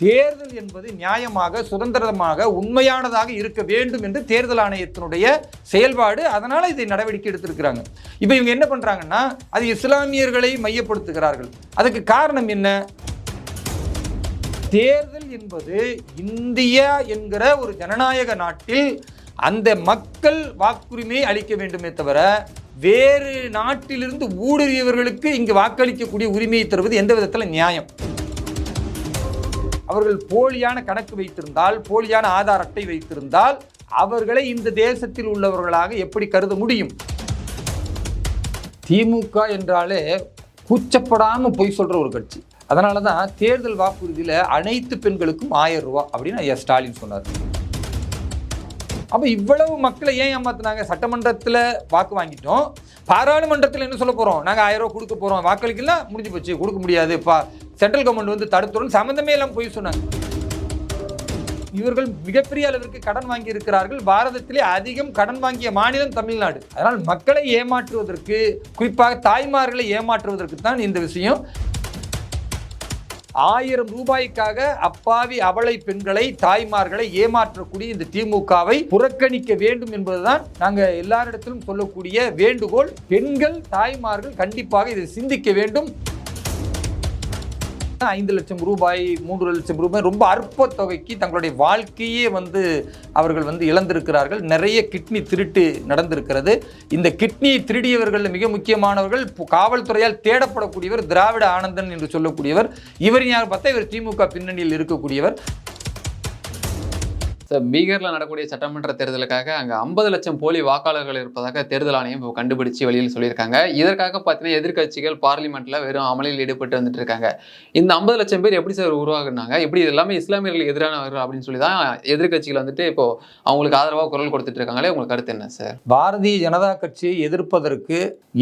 தேர்தல் என்பது நியாயமாக சுதந்திரமாக உண்மையானதாக இருக்க வேண்டும் என்று தேர்தல் ஆணையத்தினுடைய செயல்பாடு. அதனால் இதை நடவடிக்கை எடுத்திருக்கிறாங்க. இப்போ இவங்க என்ன பண்ணுறாங்கன்னா அது இஸ்லாமியர்களை மையப்படுத்துகிறார்கள். அதுக்கு காரணம் என்ன? தேர்தல் என்பது இந்தியா என்கிற ஒரு ஜனநாயக நாட்டில் அந்த மக்கள் வாக்குரிமையை அளிக்க வேண்டுமே தவிர வேறு நாட்டிலிருந்து ஊடுருவியவர்களுக்கு இங்கு வாக்களிக்கக்கூடிய உரிமையை தருவது எந்த விதத்தில் நியாயம்? அவர்கள் போலியான கணக்கு வைத்திருந்தால் போலியான ஆதார் அட்டை வைத்திருந்தால் அவர்களை இந்த தேசத்தில் உள்ளவர்களாக எப்படி கருத முடியும்? திமுக என்றாலே கூச்சப்படாமல் பொய் சொல்ற ஒரு கட்சி. அதனால தான் தேர்தல் வாக்குறுதியில் அனைத்து பெண்களுக்கும் ஆயிரம் ரூபா அப்படின்னு ஐயா ஸ்டாலின் சொன்னார். அப்போ இவ்வளவு மக்களை ஏன் ஏமாத்துனாங்க? சட்டமன்றத்தில் வாக்கு வாங்கிட்டோம். பாராளுமன்றத்தில் என்ன சொல்ல போகிறோம் நாங்கள் ஆயிரம் ரூபா கொடுக்க போகிறோம் வாக்களிக்கலாம் முடிஞ்சு போச்சு. கொடுக்க முடியாது. பா சென்ட்ரல் கவர்மெண்ட் வந்து தடுத்துறோம் சம்மந்தமே எல்லாம் போய் சொன்னாங்க. இவர்கள் மிகப்பெரிய அளவிற்கு கடன் வாங்கி இருக்கிறார்கள் பாரதத்திலே அதிகம் கடன் வாங்கிய மாநிலம் தமிழ்நாடு. அதனால் மக்களை ஏமாற்றுவதற்கு குறிப்பாக தாய்மார்களை ஏமாற்றுவதற்கு தான் இந்த விஷயம் ஆயிரம் ரூபாய்க்காக அப்பாவி அவளை பெண்களை தாய்மார்களை ஏமாற்றக்கூடிய இந்த திமுகவை புறக்கணிக்க வேண்டும் என்பதுதான் நாங்க எல்லாரிடத்திலும் சொல்லக்கூடிய வேண்டுகோள். பெண்கள் தாய்மார்கள் கண்டிப்பாக இதை சிந்திக்க வேண்டும். ஐந்து லட்சம் ரூபாய் மூன்று லட்சம் ரூபாய் ரொம்ப அற்ப தொகைக்கு தங்களுடைய வாழ்க்கையே வந்து அவர்கள் வந்து இழந்திருக்கிறார்கள். நிறைய கிட்னி திருட்டு நடந்திருக்கிறது. இந்த கிட்னியை திருடியவர்கள் மிக முக்கியமானவர்கள் காவல்துறையால் தேடப்படக்கூடியவர் திராவிட ஆனந்தன் என்று சொல்லக்கூடியவர். இவர் யார் பார்த்தா இவர் திமுக பின்னணியில் இருக்கக்கூடியவர். பீகாரில் நடக்கூடிய சட்டமன்ற தேர்தலுக்காக அங்கே ஐம்பது லட்சம் போலி வாக்காளர்கள் இருப்பதாக தேர்தல் ஆணையம் இப்போ கண்டுபிடிச்சு வெளியில் சொல்லியிருக்காங்க. இதற்காக பார்த்தீங்கன்னா எதிர்க்கட்சிகள் பார்லிமெண்ட்டில் வெறும் அமளியில் ஈடுபட்டு வந்துட்டு இருக்காங்க இந்த ஐம்பது லட்சம் பேர் எப்படி சார் உருவாகுனாங்க? எப்படி இது எல்லாமே இஸ்லாமியர்களுக்கு எதிரானவர்கள் அப்படின்னு சொல்லி தான் எதிர்க்கட்சிகள் வந்துட்டு இப்போ அவங்களுக்கு ஆதரவாக குரல் கொடுத்துட்டு இருக்காங்களே உங்களுக்கு கருத்து என்ன சார்? பாரதிய ஜனதா கட்சியை எதிர்ப்பதற்கு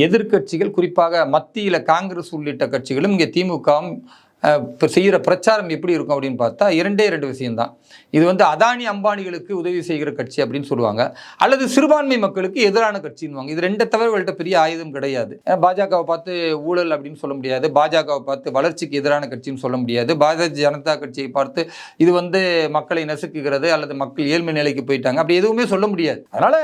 எதிர்க்கட்சிகள் குறிப்பாக மத்தியில் காங்கிரஸ் உள்ளிட்ட கட்சிகளும் இங்கே திமுகவும் இப்போ செய்கிற பிரச்சாரம் எப்படி இருக்கும் அப்படின்னு பார்த்தா இரண்டே ரெண்டு விஷயம்தான். இது வந்து அதானி அம்பானிகளுக்கு உதவி செய்கிற கட்சி அப்படின்னு சொல்லுவாங்க. அல்லது சிறுபான்மை மக்களுக்கு எதிரான கட்சின்னுவாங்க. இது ரெண்டை தவிர இவள்கிட்ட பெரிய ஆயுதம் கிடையாது. பாஜகவை பார்த்து ஊழல் அப்படின்னு சொல்ல முடியாது. பாஜகவை பார்த்து வளர்ச்சிக்கு எதிரான கட்சின்னு சொல்ல முடியாது. பாரதிய ஜனதா கட்சியை பார்த்து இது வந்து மக்களை நசுக்குகிறது அல்லது மக்கள் ஏழ்மை நிலைக்கு போயிட்டாங்க. அப்படி எதுவுமே சொல்ல முடியாது. அதனால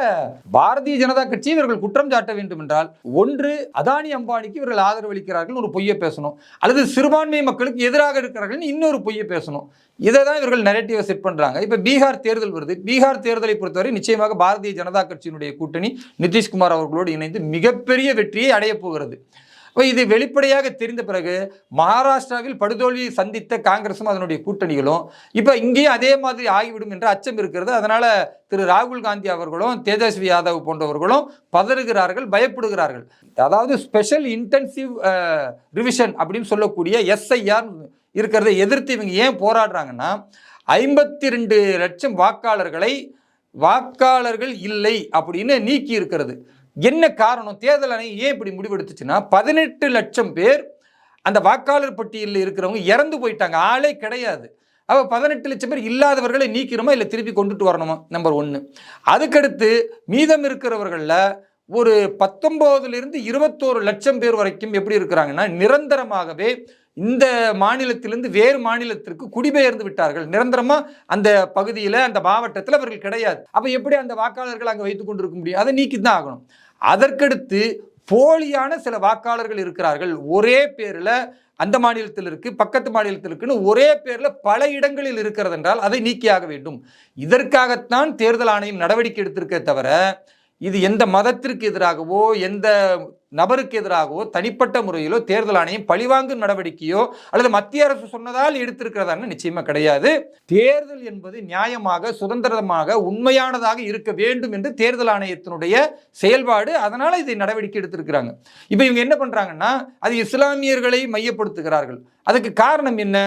பாரதிய ஜனதா கட்சி இவர்கள் குற்றம் சாட்ட வேண்டும் என்றால் ஒன்று அதானி அம்பானிக்கு இவர்கள் ஆதரவு அளிக்கிறார்கள் ஒரு பொய்யை பேசணும். அல்லது சிறுபான்மை மக்களுக்கு எதிராக இருக்கிறார்கள் இன்னொரு பொய்யை பேசணும். இதை தான் இவர்கள் நெரட்டிவை செட் பண்ணுறாங்க இப்போ பீகார் தேர்தல் வருது. பீகார் தேர்தலை பொறுத்தவரை நிச்சயமாக பாரதிய ஜனதா கட்சியினுடைய கூட்டணி நிதிஷ்குமார் அவர்களோடு இணைந்து மிகப்பெரிய வெற்றியை அடையப் போகிறது. இது வெளிப்படையாக தெரிந்த பிறகு மகாராஷ்டிராவில் படுதோல்வியை சந்தித்த காங்கிரசும் அதனுடைய கூட்டணிகளும் இப்போ இங்கேயும் அதே மாதிரி ஆகிவிடும் என்ற அச்சம் இருக்கிறது. அதனால் திரு ராகுல் காந்தி அவர்களும் தேஜஸ்வி யாதவ் போன்றவர்களும் பதறுகிறார்கள் பயப்படுகிறார்கள். அதாவது ஸ்பெஷல் இன்டென்சிவ் ரிவிஷன் அப்படின்னு சொல்லக்கூடிய எஸ்ஐஆர் இருக்கிறதை எதிர்த்து இவங்க ஏன் போராடுறாங்கன்னா ஐம்பத்தி ரெண்டு லட்சம் வாக்காளர்களை வாக்காளர்கள் இல்லை அப்படின்னு நீக்கி இருக்கிறது. என்ன காரணம்? தேர்தல் ஆணையம் ஏன் இப்படி முடிவெடுத்துச்சுன்னா பதினெட்டு லட்சம் பேர் அந்த வாக்காளர் பட்டியலில் இருக்கிறவங்க இறந்து போயிட்டாங்க. ஆளே கிடையாது. அப்போ பதினெட்டு லட்சம் பேர் இல்லாதவர்களை நீக்கிறோமா இல்லை திருப்பி கொண்டுட்டு வரணுமா? நம்பர் ஒன்று அதுக்கடுத்து மீதம் இருக்கிறவர்களில் ஒரு பத்தொம்போதுலேருந்து இருபத்தோரு லட்சம் பேர் வரைக்கும் எப்படி இருக்கிறாங்கன்னா நிரந்தரமாகவே இந்த மாநிலத்திலிருந்து வேறு மாநிலத்திற்கு குடிபெயர்ந்து விட்டார்கள். நிரந்தரமா அந்த பகுதியில் அந்த மாவட்டத்தில் அவர்கள் கிடையாது. அப்போ எப்படி அந்த வாக்காளர்கள் அங்கே வைத்து கொண்டிருக்க முடியும்? அதை நீக்கி தான் ஆகணும். அதற்கடுத்து போலியான சில வாக்காளர்கள் இருக்கிறார்கள். ஒரே பேரில் அந்த மாநிலத்தில் இருக்கு பக்கத்து மாநிலத்தில் இருக்குன்னு ஒரே பேரில் பல இடங்களில் இருக்கிறது என்றால் அதை நீக்கியாக வேண்டும். இதற்காகத்தான் தேர்தல் ஆணையம் நடவடிக்கை எடுத்திருக்க தவிர இது எந்த மதத்திற்கு எதிராகவோ எந்த நபருக்கு எதிராகவோ தனிப்பட்ட முறையிலோ தேர்தல் ஆணையம் பழிவாங்கும் நடவடிக்கையோ அல்லது மத்திய அரசு சொன்னதால் எடுத்திருக்கிறதான்னு நிச்சயமா கிடையாது. தேர்தல் என்பது நியாயமாக சுதந்திரமாக உண்மையானதாக இருக்க வேண்டும் என்று தேர்தல் ஆணையத்தினுடைய செயல்பாடு. அதனால இதை நடவடிக்கை எடுத்திருக்கிறாங்க. இப்போ இவங்க என்ன பண்றாங்கன்னா அது இஸ்லாமியர்களை மையப்படுத்துகிறார்கள். அதுக்கு காரணம் என்ன?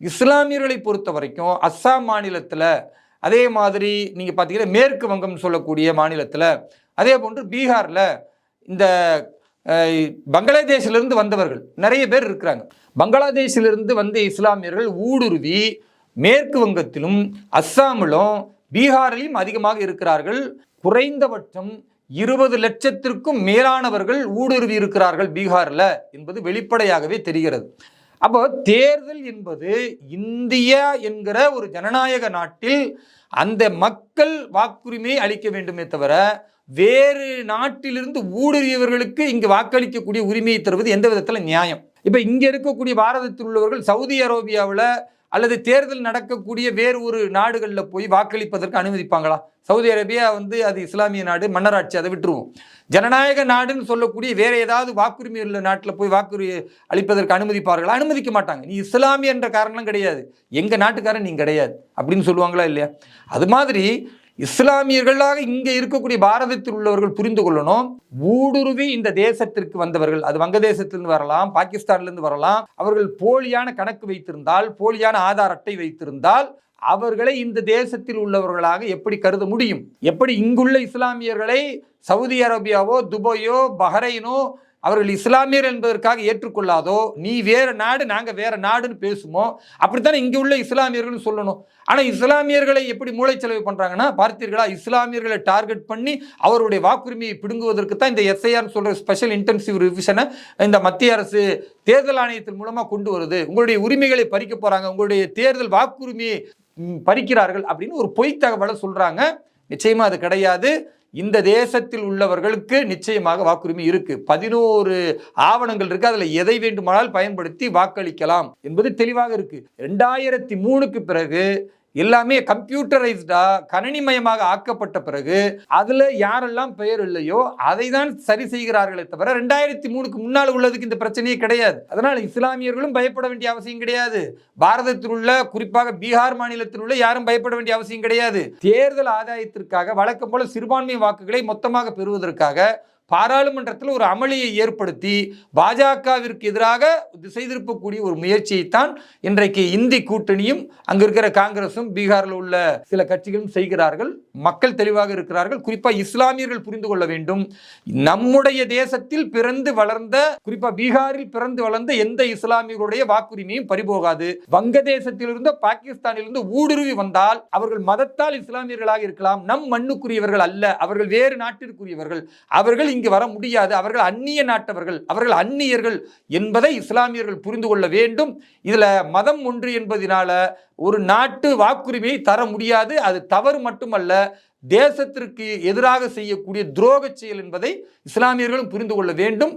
இஸ்லாமியர்களை பொறுத்த வரைக்கும் அஸ்ஸாம் மாநிலத்தில் அதே மாதிரி நீங்கள் பார்த்தீங்கன்னா மேற்கு வங்கம் சொல்லக்கூடிய மாநிலத்தில் அதே போன்று பீகாரில் இந்த பங்களாதேஷிலிருந்து வந்தவர்கள். நிறைய பேர் இருக்கிறாங்க. பங்களாதேஷிலிருந்து வந்த இஸ்லாமியர்கள் ஊடுருவி மேற்கு வங்கத்திலும் அஸ்ஸாமிலும் பீகாரிலும் அதிகமாக இருக்கிறார்கள். குறைந்தபட்சம் இருபது லட்சத்திற்கும் மேலானவர்கள் ஊடுருவி இருக்கிறார்கள் பீகாரில் என்பது வெளிப்படையாகவே தெரிகிறது. அப்போ தேர்தல் என்பது இந்தியா என்கிற ஒரு ஜனநாயக நாட்டில் அந்த மக்கள் வாக்குரிமையை அளிக்க வேண்டுமே தவிர வேறு நாட்டிலிருந்து ஊடுருவியவர்களுக்கு இங்கு வாக்களிக்கக்கூடிய உரிமையை தருவது எந்த விதத்தில் நியாயம்? இப்போ இங்கே இருக்கக்கூடிய பாரதத்தில் உள்ளவர்கள் சவுதி அரேபியாவில் அல்லது தேர்தல் நடக்கக்கூடிய வேறு ஒரு நாடுகளில் போய் வாக்களிப்பதற்கு அனுமதிப்பாங்களா? சவுதி அரேபியா வந்து அது இஸ்லாமிய நாடு மன்னராட்சி அதை விட்டுருவோம். ஜனநாயக நாடுன்னு சொல்லக்கூடிய வேற ஏதாவது வாக்குரிமை உள்ள நாட்டில் போய் வாக்குரி அளிப்பதற்கு அனுமதிப்பார்களா? அனுமதிக்க மாட்டாங்க. நீ இஸ்லாமிய என்ற காரணம் கிடையாது. எங்கள் நாட்டுக்காரன் நீ கிடையாது. அப்படின்னு சொல்லுவாங்களா இல்லையா? அது மாதிரி இஸ்லாமியர்களாக இங்கே இருக்கக்கூடிய பாரதத்தில் உள்ளவர்கள் புரிந்து கொள்ளணும். ஊடுருவி இந்த தேசத்திற்கு வந்தவர்கள் அது வங்கதேசத்திலிருந்து வரலாம் பாகிஸ்தான்லேருந்து வரலாம் அவர்கள் போலியான கணக்கு வைத்திருந்தால் போலியான ஆதார் அட்டை வைத்திருந்தால் அவர்களை இந்த தேசத்தில் உள்ளவர்களாக எப்படி கருத முடியும்? எப்படி இங்குள்ள இஸ்லாமியர்களை சவுதி அரேபியாவோ துபாயோ பஹ்ரைனோ அவர்கள் இஸ்லாமியர் என்பதற்காக ஏற்றுக்கொள்ளாதோ நீ வேறு நாடு நாங்கள் வேறு நாடுன்னு பேசுமோ? அப்படித்தானே இங்கே உள்ள இஸ்லாமியர்கள் சொல்லணும். ஆனால் இஸ்லாமியர்களை எப்படி மூளைச்செலவு பண்ணுறாங்கன்னா பார்த்தீர்களா? இஸ்லாமியர்களை டார்கெட் பண்ணி அவருடைய வாக்குரிமையை பிடுங்குவதற்கு தான் இந்த எஸ்ஐஆர்னு சொல்கிற ஸ்பெஷல் இன்டென்சிவ் ரிவிஷனை இந்த மத்திய அரசு தேர்தல் ஆணையத்தின் மூலமாக கொண்டு வருது. உங்களுடைய உரிமைகளை பறிக்க போகிறாங்க உங்களுடைய தேர்தல் வாக்குரிமையை பறிக்கிறார்கள் அப்படின்னு ஒரு பொய் தகவலை சொல்கிறாங்க நிச்சயமாக அது கிடையாது. இந்த தேசத்தில் உள்ளவர்களுக்கு நிச்சயமாக வாக்குரிமை இருக்கு. பதினோரு ஆவணங்கள் இருக்கு. அதுல எதை வேண்டுமானால் பயன்படுத்தி வாக்களிக்கலாம் என்பது தெளிவாக இருக்கு. ரெண்டாயிரத்தி மூணுக்கு பிறகு எல்லாமே கம்ப்யூட்டரைஸ்டா கணினிமயமாக ஆக்கப்பட்ட பிறகு அதுல யாரெல்லாம் பெயர் இல்லையோ அதை தான் சரி செய்கிறார்களே தவிர ரெண்டாயிரத்தி மூணுக்கு முன்னால் உள்ளதுக்கு இந்த பிரச்சனையே கிடையாது. அதனால இஸ்லாமியர்களும் பயப்பட வேண்டிய அவசியம் கிடையாது. பாரதத்தில் உள்ள குறிப்பாக பீகார் மாநிலத்தில் உள்ள யாரும் பயப்பட வேண்டிய அவசியம் கிடையாது. தேர்தல் ஆதாயத்திற்காக வழக்கம் போல சிறுபான்மை வாக்குகளை மொத்தமாக பெறுவதற்காக பாராளுமன்றத்தில் ஒரு அமளியை ஏற்படுத்தி பாஜகவிற்கு எதிராக திசை திருப்பக்கூடிய ஒரு முயற்சியைத்தான் இன்றைக்கு இந்தி கூட்டணியும் அங்கிருக்கிற காங்கிரசும் பீகாரில் உள்ள சில கட்சிகளும் செய்கிறார்கள். மக்கள் தெளிவாக இருக்கிறார்கள். குறிப்பாக இஸ்லாமியர்கள் புரிந்து கொள்ள வேண்டும். நம்முடைய தேசத்தில் பிறந்து வளர்ந்த குறிப்பா பீகாரில் பிறந்து வளர்ந்த எந்த இஸ்லாமியர்களுடைய வாக்குரிமையும் பறிபோகாது. வங்கதேசத்திலிருந்து பாகிஸ்தானிலிருந்து ஊடுருவி வந்தால் அவர்கள் மதத்தால் இஸ்லாமியர்களாக இருக்கலாம். நம் மண்ணுக்குரியவர்கள் அல்ல. அவர்கள் வேறு நாட்டிற்குரியவர்கள். அவர்கள் இங்கு வர முடியாது. அவர்கள் அந்நிய நாட்டவர்கள் அவர்கள் அந்நியர்கள் என்பதை இஸ்லாமியர்கள் புரிந்து கொள்ள வேண்டும். இதில் மதம் ஒன்று என்பதனால ஒரு நாட்டு வாக்குரிமையை தர முடியாது. அது தவறு மட்டுமல்ல தேசத்திற்கு எதிராக செய்யக்கூடிய துரோக செயல் என்பதை இஸ்லாமியர்களும் புரிந்து கொள்ள வேண்டும்.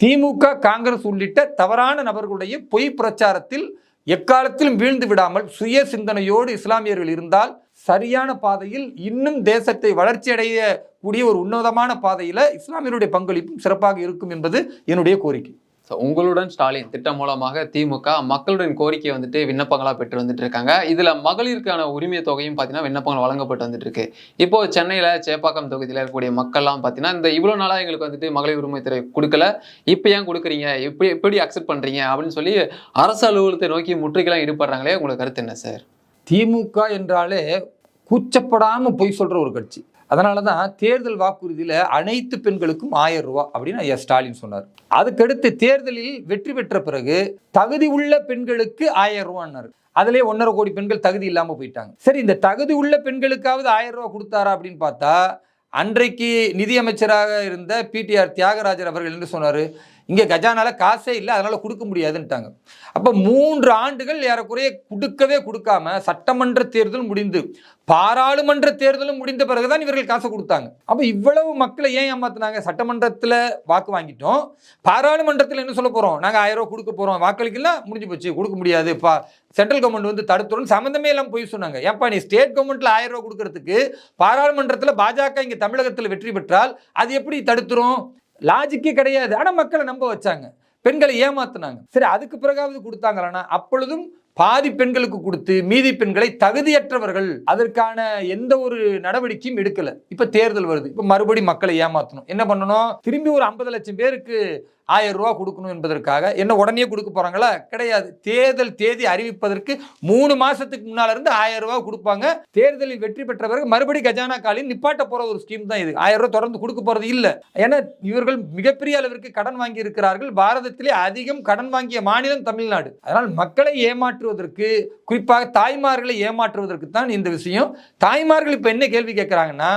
திமுக காங்கிரஸ் உள்ளிட்ட தவறான நபர்களுடைய பொய் பிரச்சாரத்தில் எக்காலத்திலும் வீழ்ந்து விடாமல் சுய சிந்தனையோடு இஸ்லாமியர்கள் இருந்தால் சரியான பாதையில் இன்னும் தேசத்தை வளர்ச்சியடைய கூடிய ஒரு உன்னதமான பாதையில் இஸ்லாமியருடைய பங்களிப்பும் சிறப்பாக இருக்கும் என்பது என்னுடைய கோரிக்கை. ஸோ உங்களுடன் ஸ்டாலின் திட்டம் மூலமாக திமுக மக்களுடன் கோரிக்கை வந்துட்டு விண்ணப்பங்களாக பெற்று வந்துட்டு இருக்காங்க இதில் மகளிருக்கான உரிமை தொகையும் பார்த்தீங்கன்னா விண்ணப்பங்கள் வழங்கப்பட்டு வந்துட்டு இருக்கு இப்போ சென்னையில் சேப்பாக்கம் தொகுதியில் இருக்கக்கூடிய மக்கள்லாம் பார்த்தீங்கன்னா இந்த இவ்வளோ நாளாக எங்களுக்கு வந்துட்டு மகளிர் உரிமை துறை கொடுக்கல. இப்போ ஏன் கொடுக்குறீங்க? எப்படி எப்படி அக்செப்ட் பண்ணுறீங்க அப்படின்னு சொல்லி அரசு அலுவலகத்தை நோக்கி முற்றுகைலாம் ஈடுபடுறாங்களே உங்களுக்கு கருத்து என்ன சார் திமுக என்றாலே கூச்சப்படாமல் பொய் சொல்கிற ஒரு கட்சி. அதனால தான் தேர்தல் வாக்குறுதியில் அனைத்து பெண்களுக்கும் ஆயிரம் ரூபா அப்படின்னு ஐயா ஸ்டாலின் சொன்னார். அதுக்கடுத்து தேர்தலில் வெற்றி பெற்ற பிறகு தகுதி உள்ள பெண்களுக்கு ஆயிரம் ரூபான்னாரு. அதிலே ஒன்றரை கோடி பெண்கள் தகுதி இல்லாமல் போயிட்டாங்க. சரி இந்த தகுதி உள்ள பெண்களுக்காவது ஆயிரம் ரூபா கொடுத்தாரா அப்படின்னு பார்த்தா அன்றைக்கு நிதியமைச்சராக இருந்த பிடிஆர் தியாகராஜர் அவர்கள் என்ன சொன்னார்? இங்கே கஜானால காசே இல்லை அதனால் கொடுக்க முடியாதுன்ட்டாங்க அப்போ மூன்று ஆண்டுகள் ஏறக்குறைய கொடுக்கவே கொடுக்காம சட்டமன்ற தேர்தல் முடிந்து பாராளுமன்ற தேர்தலும் முடிந்த பிறகுதான் இவர்கள் காசை கொடுத்தாங்க. அப்போ இவ்வளவு மக்களை ஏன் ஏமாத்தினாங்க? சட்டமன்றத்தில் வாக்கு வாங்கிட்டோம். பாராளுமன்றத்தில் என்ன சொல்ல போகிறோம் நாங்கள் ஆயிரம் ரூபா கொடுக்க போகிறோம் வாக்களிக்கலாம் முடிஞ்சு போச்சு கொடுக்க முடியாது. பா சென்ட்ரல் கவர்மெண்ட் வந்து தடுத்துடும் சம்மந்தமே எல்லாம் போய் சொன்னாங்க. ஏப்பா நீ ஸ்டேட் கவர்மெண்ட்டில் ஆயிரம் ரூபா கொடுக்கறதுக்கு பாராளுமன்றத்தில் பாஜக இங்கே தமிழகத்தில் வெற்றி பெற்றால் அது எப்படி தடுத்துரும்? லாஜிக்கே கிடையாது. ஆனால் மக்களை நம்ப வச்சாங்க. பெண்களை ஏமாத்தினாங்க. சரி அதுக்கு பிறகாவது கொடுத்தாங்களான்னா அப்பொழுதும் பாதி பெண்களுக்கு கொடுத்து மீதி பெண்களை தகுதியற்றவர்கள் அதற்கான எந்த ஒரு நடவடிக்கையும் எடுக்கல. இப்ப தேர்தல் வருது. இப்ப மறுபடி மக்களை ஏமாத்தணும். என்ன பண்ணணும்? திரும்பி ஒரு ஐம்பது லட்சம் பேருக்கு ஆயிரம் ரூபா கொடுக்கணும் என்பதற்காக என்ன உடனே கொடுக்க போறாங்களா? கிடையாது. தேர்தல் தேதி அறிவிப்பதற்கு மூணு மாசத்துக்கு முன்னால இருந்து ஆயிரம் ரூபா கொடுப்பாங்க. தேர்தலில் வெற்றி பெற்ற பிறகு மறுபடி கஜானா காலில் நிப்பாட்ட போற ஒரு ஸ்கீம் தான் இது. ஆயிரம் ரூபா தொடர்ந்து கொடுக்க போறது இல்ல. ஏன்னா இவர்கள் மிகப்பெரிய அளவிற்கு கடன் வாங்கி இருக்கிறார்கள் பாரதத்திலே அதிகம் கடன் வாங்கிய மாநிலம் தமிழ்நாடு. அதனால் மக்களை ஏமாற்றுவதற்கு குறிப்பாக தாய்மார்களை ஏமாற்றுவதற்கு தான் இந்த விஷயம். தாய்மார்கள் இப்ப என்ன கேள்வி கேட்கிறாங்கன்னா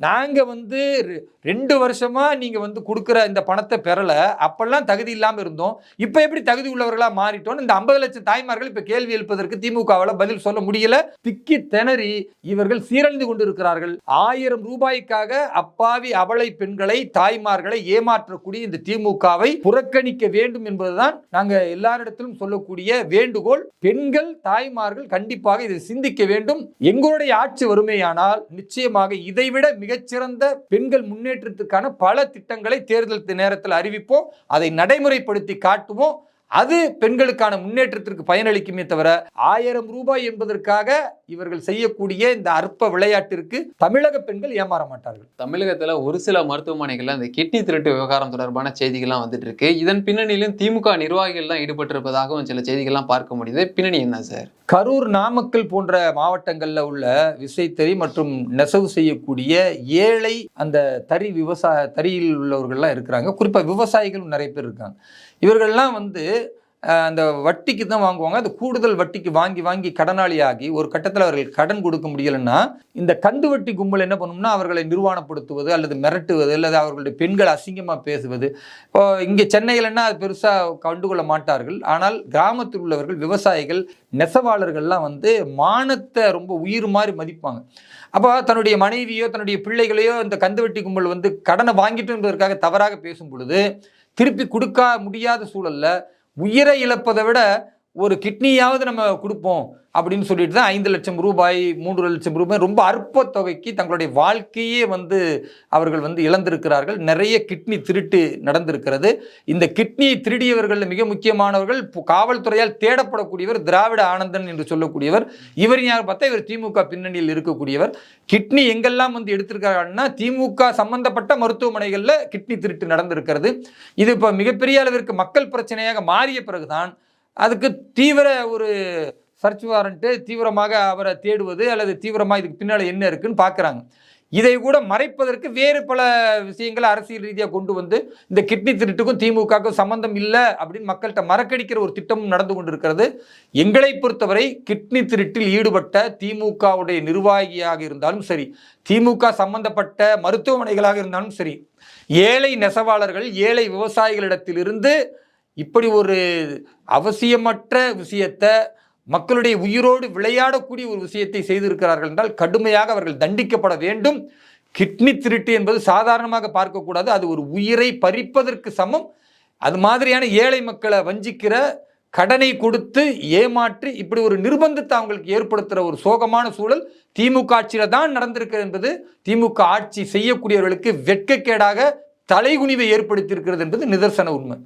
நாங்கள் வந்து ரெ- ரெண்டு வருஷமாக நீங்கள் வந்து கொடுக்குற இந்த பணத்தை பெறலை. அப்போல்லாம் தகுதி இல்லாமல் இருந்தோம். இப்போ எப்படி தகுதி உள்ளவர்களாக மாறிட்டோம் இந்த ஐம்பது லட்சம் தாய்மார்கள் இப்போ கேள்வி எழுப்பதற்கு திமுகவால் பதில் சொல்ல முடியல. திக்கி திணறி இவர்கள் சீரழிந்து கொண்டிருக்கிறார்கள். ஆயிரம் ரூபாய்க்காக அப்பாவி அவளை பெண்களை தாய்மார்களை ஏமாற்றக்கூடிய இந்த திமுகவை புறக்கணிக்க வேண்டும் என்பதுதான் நாங்கள் எல்லாரிடத்திலும் சொல்லக்கூடிய வேண்டுகோள். பெண்கள் தாய்மார்கள் கண்டிப்பாக இதை சிந்திக்க வேண்டும். எங்களுடைய ஆட்சி வறுமையானால் நிச்சயமாக இதைவிட மிகச்சிறந்த பெண்கள் முன்னேற்றத்துக்கான பல திட்டங்களை தேர்தல் நேரத்தில் அறிவிப்போம். அதை நடைமுறைப்படுத்தி காட்டுவோம். அது பெண்களுக்கான முன்னேற்றத்திற்கு பயனளிக்குமே தவிர ஆயிரம் ரூபாய் என்பதற்காக இவர்கள் செய்யக்கூடிய இந்த அற்ப விளையாட்டிற்கு தமிழக பெண்கள் ஏமாற மாட்டார்கள். தமிழகத்துல ஒரு சில மருத்துவமனைகள்ல அந்த கிட்னி திருட்டு விவகாரம் தொடர்பான செய்திகள்லாம் வந்துட்டு இருக்கு இதன் பின்னணியிலும் திமுக நிர்வாகிகள் தான் ஈடுபட்டிருப்பதாகவும் சில செய்திகள்லாம் பார்க்க முடியுது. பின்னணி என்ன சார்? கரூர் நாமக்கல் போன்ற மாவட்டங்களில் உள்ள விசைத்தறி மற்றும் நெசவு செய்யக்கூடிய ஏழை அந்த தறி விவசாய தறியில் உள்ளவர்கள்லாம் இருக்கிறாங்க. குறிப்பாக விவசாயிகள் நிறைய பேர் இருக்காங்க. இவர்கள்லாம் வந்து அந்த வட்டிக்கு தான் வாங்குவாங்க. அது கூடுதல் வட்டிக்கு வாங்கி வாங்கி கடனாளியாகி ஒரு கட்டத்தில் அவர்கள் கடன் கொடுக்க முடியலைன்னா இந்த கந்து வட்டி கும்பல் என்ன பண்ணும்னா அவர்களை நிர்வாணப்படுத்துவது அல்லது மிரட்டுவது அல்லது அவர்களுடைய பெண்கள் அசிங்கமாக பேசுவது. இப்போ இங்கே சென்னையிலன்னா அது பெருசாக கண்டுகொள்ள மாட்டார்கள். ஆனால் கிராமத்தில் உள்ளவர்கள் விவசாயிகள் நெசவாளர்கள்லாம் வந்து மானத்தை ரொம்ப உயிர் மாதிரி மதிப்பாங்க. அப்போ தன்னுடைய மனைவியோ தன்னுடைய பிள்ளைகளையோ இந்த கந்துவட்டி கும்பல் வந்து கடனை வாங்கிட்டு என்பதற்காக தவறாக பேசும் பொழுது திருப்பி கொடுக்க முடியாத சூழல்ல உயிரை இழப்பதை விட ஒரு கிட்னியாவது நம்ம கொடுப்போம் அப்படின்னு சொல்லிட்டு தான் ஐந்து லட்சம் ரூபாய் மூன்று லட்சம் ரூபாய் ரொம்ப அற்ப தொகைக்கு தங்களுடைய வாழ்க்கையே வந்து அவர்கள் வந்து இழந்திருக்கிறார்கள். நிறைய கிட்னி திருட்டு நடந்திருக்கிறது. இந்த கிட்னியை திருடியவர்கள் மிக முக்கியமானவர்கள் காவல்துறையால் தேடப்படக்கூடியவர் திராவிட ஆனந்தன் என்று சொல்லக்கூடியவர். இவர் யார் பார்த்தா இவர் திமுக பின்னணியில் இருக்கக்கூடியவர். கிட்னி எங்கெல்லாம் வந்து எடுத்திருக்காங்கன்னா திமுக சம்பந்தப்பட்ட மருத்துவமனைகளில் கிட்னி திருட்டு நடந்திருக்கிறது. இது இப்போ மிகப்பெரிய அளவிற்கு மக்கள் பிரச்சனையாக மாறிய பிறகுதான் அதுக்கு தீவிர ஒரு சர்ச் வாரண்ட்டு தீவிரமாக அவரை தேடுவது அல்லது தீவிரமாக இதுக்கு பின்னால் என்ன இருக்குன்னு பார்க்குறாங்க இதை கூட மறைப்பதற்கு வேறு பல விஷயங்களை அரசியல் ரீதியாக கொண்டு வந்து இந்த கிட்னி திருட்டுக்கும் திமுகவுக்கும் சம்பந்தம் இல்லை அப்படின்னு மக்கள்கிட்ட மறக்கடிக்கிற ஒரு திட்டமும் நடந்து கொண்டிருக்கிறது. எங்களை பொறுத்தவரை கிட்னி திருட்டில் ஈடுபட்ட திமுகவுடைய நிர்வாகியாக இருந்தாலும் சரி திமுக சம்பந்தப்பட்ட மருத்துவமனைகளாக இருந்தாலும் சரி ஏழை நெசவாளர்கள் ஏழை விவசாயிகளிடத்திலிருந்து இப்படி ஒரு அவசியமற்ற விஷயத்தை மக்களுடைய உயிரோடு விளையாடக்கூடிய ஒரு விஷயத்தை செய்திருக்கிறார்கள் என்றால் கடுமையாக அவர்கள் தண்டிக்கப்பட வேண்டும். கிட்னி திருட்டு என்பது சாதாரணமாக பார்க்கக்கூடாது. அது ஒரு உயிரை பறிப்பதற்கு சமம். அது மாதிரியான ஏழை மக்களை வஞ்சிக்கிற கடனை கொடுத்து ஏமாற்றி இப்படி ஒரு நிர்பந்தத்தை அவங்களுக்கு ஏற்படுத்துகிற ஒரு சோகமான சூழல் திமுக ஆட்சியில் தான் நடந்திருக்கு என்பது திமுக ஆட்சி செய்யக்கூடியவர்களுக்கு வெட்கக்கேடாக தலைகுனிவை ஏற்படுத்தியிருக்கிறது என்பது நிதர்சன உண்மை.